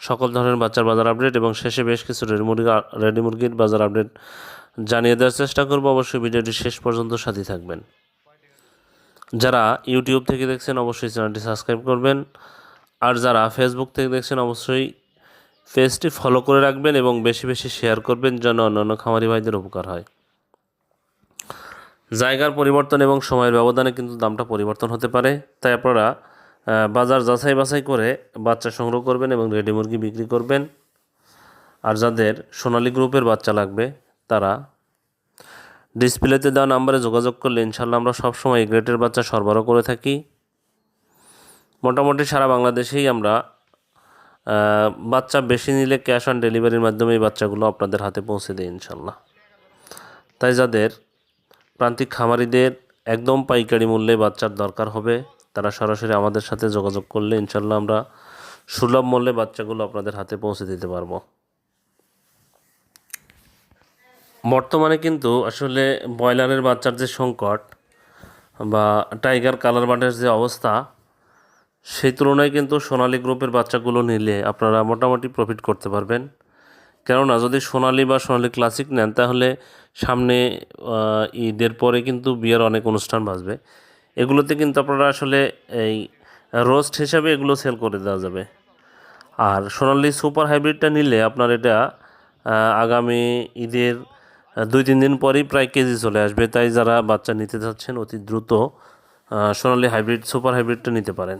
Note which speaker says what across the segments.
Speaker 1: সকল ধরনের বাচ্চার বাজার আপডেট এবং শেষে বেশ কিছু রেডি মুরগি, রেডি মুরগির বাজার আপডেট জানিয়ে দেওয়ার চেষ্টা করব। অবশ্যই ভিডিওটি শেষ পর্যন্ত সাথে থাকবেন। যারা ইউটিউব থেকে দেখছেন, অবশ্যই চ্যানেলটি সাবস্ক্রাইব করবেন। আর যারা ফেসবুক থেকে দেখছেন, অবশ্যই পেজটি ফলো করে রাখবেন এবং বেশি বেশি শেয়ার করবেন যেন অন্যান্য খামারি ভাইদের উপকার হয়। জায়গার পরিবর্তন এবং সময়ের ব্যবধানে কিন্তু দামটা পরিবর্তন হতে পারে। তাই আপনারা বাজার যাচাই বাছাই করে বাচ্চা সংগ্রহ করবেন এবং রেডি মুরগি বিক্রি করবেন। আর যাদের সোনালী গ্রুপের বাচ্চা লাগবে, তারা ডিসপ্লেতে দেওয়া নাম্বারে যোগাযোগ করলে ইনশাল্লাহ আমরা সবসময় গ্রেটের বাচ্চা সরবরাহ করে থাকি। মোটামুটি সারা বাংলাদেশেই আমরা বাচ্চা বেশি নিলে ক্যাশ অন ডেলিভারির মাধ্যমে এই বাচ্চাগুলো আপনাদের হাতে পৌঁছে দেয় ইনশাল্লাহ তাই যাদের প্রান্তিক খামারিদের একদম পাইকারি মূল্যে বাচ্চার দরকার হবে তারা সরাসরি আমাদের সাথে যোগাযোগ করলে ইনশাল্লাহ আমরা সুলভ মূল্যে বাচ্চাগুলো আপনাদের হাতে পৌঁছে দিতে পারব। বর্তমানে কিন্তু আসলে ব্রয়লারের বাচ্চার যে সংকট বা টাইগার কালার বাটের যে অবস্থা, সেই তুলনায় কিন্তু সোনালী গ্রুপের বাচ্চাগুলো নিলে আপনারা মোটামুটি প্রফিট করতে পারবেন। কেননা যদি সোনালি বা সোনালি ক্লাসিক নেন, তাহলে সামনে ঈদের পরে কিন্তু বিয়ের অনেক অনুষ্ঠান বাজবে। এগুলোতে কিন্তু আপনারা আসলে এই রোস্ট হিসাবে এগুলো সেল করে দেওয়া যাবে। আর সোনালি সুপার হাইব্রিডটা নিলে আপনার এটা আগামী ঈদের দুই তিন দিন পরেই প্রায় কেজি চলে আসবে। তাই যারা বাচ্চা নিতে চাচ্ছেন, অতি দ্রুত সোনালি হাইব্রিড, সুপার হাইব্রিডটা নিতে পারেন।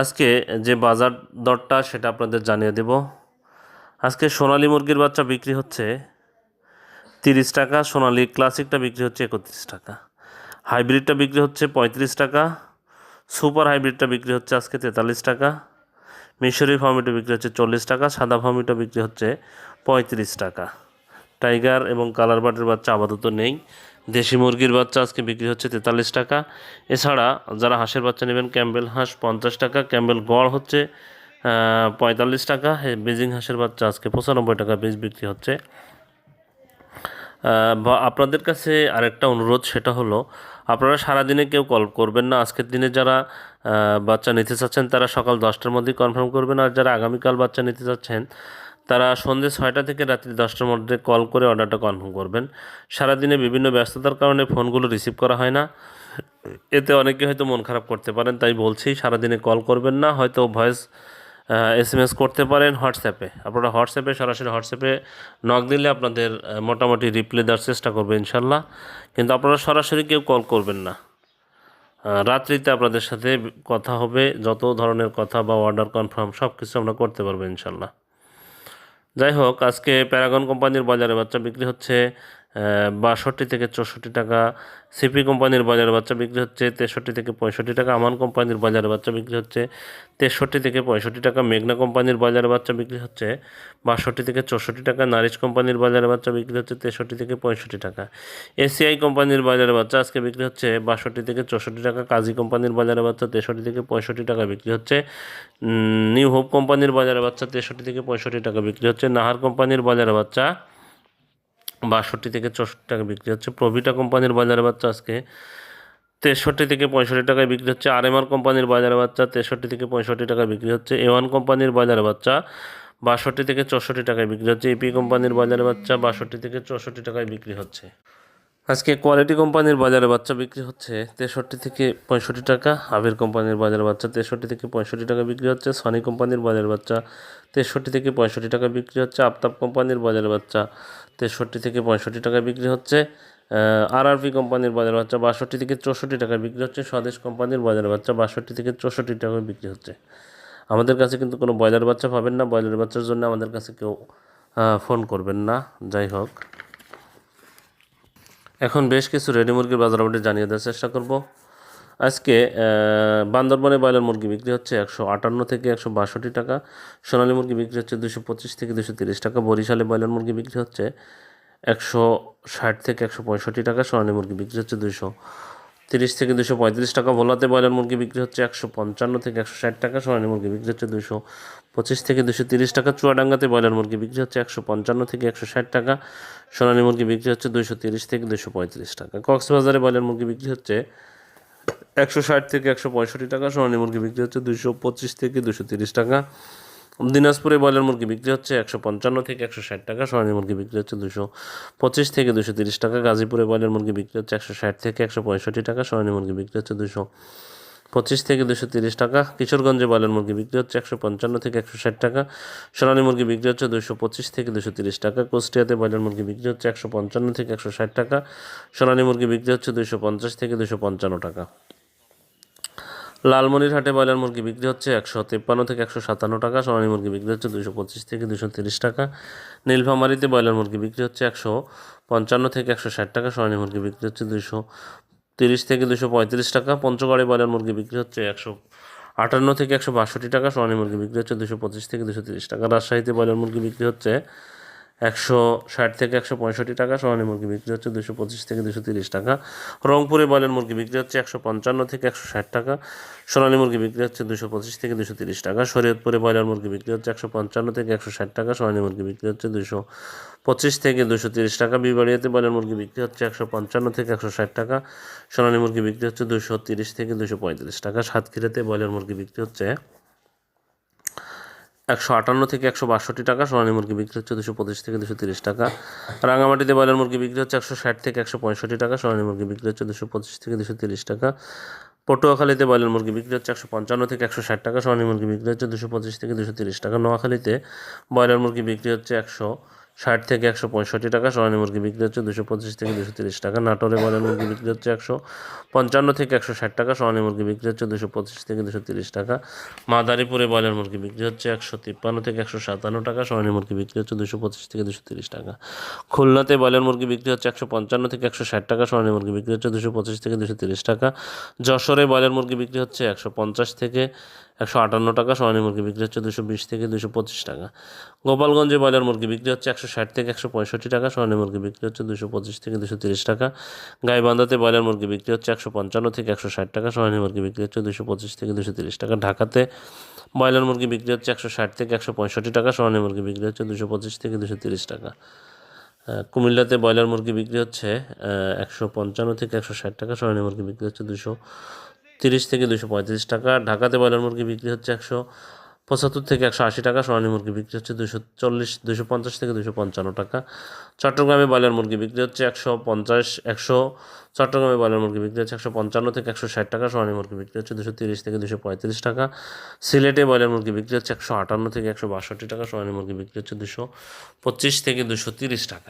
Speaker 1: আজকে যে বাজার দরটা সেটা আপনাদের জানিয়ে দেব। আজকে সোনালি মুরগির বাচ্চা বিক্রি হচ্ছে তিরিশ টাকা, সোনালি ক্লাসিকটা বিক্রি হচ্ছে একত্রিশ টাকা। হাইব্রিডটা বিক্রি হচ্ছে পঁয়ত্রিশ টাকা, সুপার হাইব্রিডটা বিক্রি হচ্ছে আজকে তেতাল্লিশ টাকা, মিশরি ফার্মিটা বিক্রি হচ্ছে চল্লিশ টাকা, সাদা ফার্মিটা বিক্রি হচ্ছে পঁয়ত্রিশ টাকা। টাইগার এবং কালার বাটের বাচ্চা আপাতত নেই, দেশি মুরগির বাচ্চা আজকে বিক্রি হচ্ছে তেতাল্লিশ টাকা। এছাড়া যারা হাঁসের বাচ্চা নেবেন, ক্যাম্বেল হাঁস পঞ্চাশ টাকা, ক্যাম্বেল গড় হচ্ছে পঁয়তাল্লিশ টাকা। বেজিং হাঁসের বাচ্চা আজকে পঁচানব্বই টাকা বীজ বিক্রি হচ্ছে। বা আপনাদের কাছে আরেকটা অনুরোধ, সেটা হলো, আপনারা সারাদিনে কেউ কল করবেন না। আজকের দিনে যারা বাচ্চা নিতে চাচ্ছেন, তারা সকাল দশটার মধ্যেই কনফার্ম করবেন। আর যারা আগামীকাল বাচ্চা নিতে চাচ্ছেন, তারা সন্ধ্যে ছয়টা থেকে রাত্রি দশটার মধ্যে কল করে অর্ডারটা কনফার্ম করবেন। সারাদিনে বিভিন্ন ব্যস্ততার কারণে ফোনগুলো রিসিভ করা হয় না। এতে অনেকে হয়তো মন খারাপ করতে পারেন, তাই বলছি, সারাদিনে কল করবেন না। হয়তো ভয়েস এস এম এস করতে পারেন হোয়াটসঅ্যাপে আপনারা হোয়াটসঅ্যাপে সরাসরি হোয়াটসঅ্যাপে নক দিলে আপনাদের মোটামুটি রিপ্লাই দেওয়ার চেষ্টা করবে ইনশাল্লাহ। কিন্তু আপনারা সরাসরি কেউ কল করবেন না। রাত্রিতে আপনাদের সাথে কথা হবে, যত ধরনের কথা বা অর্ডার কনফার্ম সব কিছু আমরা করতে পারব ইনশাল্লাহ। যাই হোক, আজকে প্যারাগন কোম্পানির বাজারে বাচ্চা বিক্রি হচ্ছে বাষট্টি থেকে চৌষট্টি টাকা। সিপি কোম্পানির বাজারে বাচ্চা বিক্রি হচ্ছে তেষট্টি থেকে পঁয়ষট্টি টাকা। আমান কোম্পানির বাজারে বাচ্চা বিক্রি হচ্ছে তেষট্টি থেকে পঁয়ষট্টি টাকা। মেঘনা কোম্পানির বাজারে বাচ্চা বিক্রি হচ্ছে বাষট্টি থেকে চৌষট্টি টাকা। নারিশ কোম্পানির বাজারে বাচ্চা বিক্রি হচ্ছে তেষট্টি থেকে পঁয়ষট্টি টাকা। এসিআই কোম্পানির বাজারে বাচ্চা আজকে বিক্রি হচ্ছে বাষট্টি থেকে চৌষট্টি টাকা। কাজী কোম্পানির বাজারে বাচ্চা তেষট্টি থেকে পঁয়ষট্টি টাকা বিক্রি হচ্ছে। নিউ হোপ কোম্পানির বাজারে বাচ্চা তেষট্টি থেকে পঁয়ষট্টি টাকা বিক্রি হচ্ছে। নাহার কোম্পানির বাজারে বাচ্চা বাষট্টি থেকে চৌষট্টি টাকা বিক্রি হচ্ছে। প্রভিটা কোম্পানির বাজারে বাচ্চা আজকে তেষট্টি থেকে পঁয়ষট্টি টাকায় বিক্রি হচ্ছে। আর আরএমআর কোম্পানির বাজারে বাচ্চা তেষট্টি থেকে পঁয়ষট্টি টাকা বিক্রি হচ্ছে। এ ওয়ান কোম্পানির বাজারে বাচ্চা বাষট্টি থেকে চৌষট্টি টাকায় বিক্রি হচ্ছে। এপি কোম্পানির বাজারে বাচ্চা বাষট্টি থেকে চৌষট্টি টাকায় বিক্রি হচ্ছে। আজকে কোয়ালিটি কোম্পানির বাজারে বাচ্চা বিক্রি হচ্ছে তেষট্টি থেকে পঁয়ষট্টি টাকা, আবির কোম্পানির বাজারে বাচ্চা তেষট্টি থেকে পঁয়ষট্টি টাকা বিক্রি হচ্ছে সনি কোম্পানির বাজারে বাচ্চা তেষট্টি থেকে পঁয়ষট্টি টাকা বিক্রি হচ্ছে আফতাব কোম্পানির বাজারে বাচ্চা তেষট্টি থেকে পঁয়ষট্টি টাকা বিক্রি হচ্ছে আর আরপি কোম্পানির বাজার বাচ্চা বাষট্টি থেকে চৌষট্টি টাকা বিক্রি হচ্ছে, স্বদেশ কোম্পানির বাজারে বাচ্চা বাষট্টি থেকে চৌষট্টি টাকা বিক্রি হচ্ছে। আমাদের কাছে কিন্তু কোনো ব্রয়লার বাচ্চা পাবেন না, ব্রয়লার বাচ্চার জন্য আমাদের কাছে কেউ ফোন করবেন না। যাই হোক। এখন বেশ কিছু রেডি মুরগির বাজার আপডেট জানিয়ে দেওয়ার চেষ্টা করব। আজকে বান্দরবানে ব্রয়লার মুরগি বিক্রি হচ্ছে একশো আটান্ন থেকে একশো বাষট্টি টাকা। সোনালী মুরগি বিক্রি হচ্ছে দুশো পঁচিশ থেকে দুশো তিরিশ টাকা। বরিশালে ব্রয়লার মুরগি বিক্রি হচ্ছে একশো ষাট থেকে একশো পঁয়ষট্টি টাকা। সোনালী মুরগি বিক্রি হচ্ছে দুশো তিরিশ থেকে দুশো পঁয়ত্রিশ টাকা। ভোলাতে ব্রয়লার মুরগি বিক্রি হচ্ছে একশো পঞ্চান্ন থেকে একশো ষাট টাকা। সোনালী মুরগি বিক্রি হচ্ছে দুশো পঁচিশ থেকে দুশো তিরিশ টাকা। চুয়াডাঙ্গাতে ব্রয়লার মুরগি বিক্রি হচ্ছে একশো পঞ্চান্ন থেকে একশো ষাট টাকা। সোনালী মুরগি বিক্রি হচ্ছে দুশো তিরিশ থেকে দুশো পঁয়ত্রিশ টাকা। কক্সবাজারে ব্রয়লার মুরগি বিক্রি হচ্ছে একশো ষাট থেকে একশো পঁয়ষট্টি টাকা। সোনালী মুরগি বিক্রি হচ্ছে দুশো পঁচিশ থেকে দুশো তিরিশ টাকা। দিনাজপুরে ব্রয়লার মুরগি বিক্রি হচ্ছে একশো পঞ্চান্ন থেকে একশো ষাট টাকা, সোনালী মুরগি বিক্রি হচ্ছে দুশো পঁচিশ থেকে দুশো তিরিশ টাকা, গাজীপুরে ব্রয়লার মুরগি বিক্রি হচ্ছে একশো ষাট থেকে একশো পঁয়ষট্টি টাকা, সোনালী মুরগি বিক্রি হচ্ছে দুশো পঁচিশ থেকে দুশো তিরিশ টাকা, কিশোরগঞ্জে ব্রয়লার মুরগি বিক্রি হচ্ছে একশো পঞ্চান্ন থেকে একশো ষাট টাকা, সোনালী মুরগি বিক্রি হচ্ছে দুশো পঁচিশ থেকে দুশো তিরিশ টাকা, কুষ্টিয়াতে ব্রয়লার মুরগি বিক্রি হচ্ছে একশো পঞ্চান্ন থেকে একশো ষাট টাকা, সোনালী মুরগি বিক্রি হচ্ছে দুশো পঞ্চাশ থেকে দুশো পঞ্চান্ন টাকা। লালমনিরহাটে ব্রয়লার মুরগি বিক্রি হচ্ছে একশো তিপ্পান্ন থেকে একশো সাতান্ন টাকা, সোনালী মুরগি বিক্রি হচ্ছে দুশো পঁচিশ থেকে দুশো তিরিশ টাকা, নীলফামারিতে ব্রয়লার মুরগি বিক্রি হচ্ছে একশো পঞ্চান্ন থেকে একশো ষাট টাকা, সোনালী মুরগি বিক্রি হচ্ছে দুশো তিরিশ থেকে দুশো পঁয়ত্রিশ টাকা, পঞ্চগড়ে ব্রয়লার মুরগি বিক্রি হচ্ছে একশো আটান্ন থেকে একশো বাষট্টি টাকা, সোনালী মুরগি বিক্রি হচ্ছে দুশো পঁচিশ থেকে দুশো তিরিশ টাকা, রাজশাহীতে ব্রয়লার মুরগি বিক্রি হচ্ছে একশো ষাট থেকে একশো পঁয়ষট্টি টাকা, সোনালী মুরগি বিক্রি হচ্ছে দুশো পঁচিশ থেকে দুশো তিরিশ টাকা। রংপুরে ব্রয়লার মুরগি বিক্রি হচ্ছে একশো পঞ্চান্ন থেকে একশো ষাট টাকা, সোনালী মুরগি বিক্রি হচ্ছে দুশো পঁচিশ থেকে দুশো তিরিশ টাকা। শরীয়তপুরে ব্রয়লার মুরগি বিক্রি হচ্ছে একশো পঞ্চান্ন থেকে একশো ষাট টাকা, সোনালী মুরগি বিক্রি হচ্ছে দুশো পঁচিশ থেকে দুশো তিরিশ টাকা। বিবাড়িয়াতে ব্রয়লার মুরগি বিক্রি হচ্ছে একশো পঞ্চান্ন থেকে একশো ষাট টাকা, সোনালী মুরগি বিক্রি হচ্ছে দুশো তিরিশ থেকে দুশো পঁয়ত্রিশ টাকা। সাতক্ষীরাতে ব্রয়লার মুরগি বিক্রি হচ্ছে একশো আটান্ন থেকে একশো বাষট্টি টাকা, সোনালী মুরগি বিক্রি হচ্ছে দুশো পঁচিশ থেকে দুশো তিরিশ টাকা। রাঙামাটিতে ব্রয়লার মুরগি বিক্রি হচ্ছে একশো ষাট থেকে একশো পঁয়ষট্টি টাকা, সোনালী মুরগি বিক্রি হচ্ছে দুশো পঁচিশ থেকে দুশো তিরিশ টাকা। পটুয়াখালীতে ব্রয়লার মুরগি বিক্রি হচ্ছে একশো পঞ্চান্ন থেকে একশো ষাট টাকা, সোনালী মুরগি বিক্রি হচ্ছে দুশো পঁচিশ থেকে দুশো তিরিশ টাকা। নোয়াখালীতে ব্রয়লার মুরগি বিক্রি হচ্ছে একশো ষাট থেকে একশো পঁয়ষট্টি টাকা, সোনালী মুরগি বিক্রি হচ্ছে দুশো পঁচিশ থেকে দুশো তিরিশ টাকা, নাটোরে ব্রয়লার মুরগি বিক্রি হচ্ছে একশো পঞ্চান্ন থেকে একশো ষাট টাকা, সোনালী মুরগি বিক্রি হচ্ছে দুশো পঁচিশ থেকে দুশো তিরিশ টাকা, মাদারীপুরে ব্রয়লার মুরগি বিক্রি হচ্ছে একশো তিপ্পান্ন থেকে একশো সাতান্ন টাকা, সোনালী মুরগি বিক্রি হচ্ছে দুশো পঁচিশ থেকে দুশো তিরিশ টাকা। খুলনাতে ব্রয়লার মুরগি বিক্রি হচ্ছে একশো পঞ্চান্ন থেকে একশো ষাট টাকা, সোনালী মুরগি বিক্রি হচ্ছে দুশো পঁচিশ থেকে দুশো তিরিশ টাকা, যশোরে ব্রয়লার মুরগি বিক্রি হচ্ছে একশো পঞ্চাশ থেকে একশো আটান্ন টাকা, সোনালী মুরগি বিক্রি হচ্ছে দুশো বিশ থেকে দুশো পঁচিশ টাকা। গোপালগঞ্জে ব্রয়লার মুরগি বিক্রি হচ্ছে একশো ষাট থেকে একশো পঁয়ষট্টি টাকা, সোনালী মুরগি বিক্রি হচ্ছে দুশো পঁচিশ থেকে দুশো তিরিশ টাকা। গাইবান্ধাতে ব্রয়লার মুরগি বিক্রি হচ্ছে একশো পঞ্চান্ন থেকে একশো ষাট টাকা, সোনালী মুরগি বিক্রি হচ্ছে দুশো পঁচিশ থেকে দুশো তিরিশ টাকা। ঢাকাতে ব্রয়লার মুরগি বিক্রি হচ্ছে একশো ষাট থেকে একশো পঁয়ষট্টি টাকা, সোনালী মুরগি বিক্রি হচ্ছে দুশো পঁচিশ থেকে দুশো তিরিশ টাকা। কুমিল্লাতে ব্রয়লার মুরগি বিক্রি হচ্ছে একশো পঞ্চান্ন থেকে একশো ষাট টাকা, সোনালী মুরগি বিক্রি হচ্ছে দুশো তিরিশ থেকে দুশো পঁয়ত্রিশ টাকা। ঢাকাতে ব্রয়লার মুরগি বিক্রি হচ্ছে একশো পঁচাত্তর থেকে একশো আশি টাকা। সোনালী মুরগি বিক্রি হচ্ছে দুশো চল্লিশ দুশো পঞ্চাশ থেকে দুশো পঞ্চান্ন টাকা। চট্টগ্রামে ব্রয়লার মুরগি বিক্রি হচ্ছে একশো পঞ্চাশ, একশো চট্টগ্রামে ব্রয়লার মুরগি বিক্রি হচ্ছে একশো পঞ্চান্ন থেকে একশো ষাট টাকা। সোনালী মুরগি বিক্রি হচ্ছে দুশো তিরিশ থেকে দুশো পঁয়ত্রিশ টাকা। সিলেটে ব্রয়লার মুরগি বিক্রি হচ্ছে একশো আটান্ন থেকে একশো বাষট্টি টাকা। সোনালী মুরগি বিক্রি হচ্ছে দুশো পঁচিশ থেকে দুশো তিরিশ টাকা।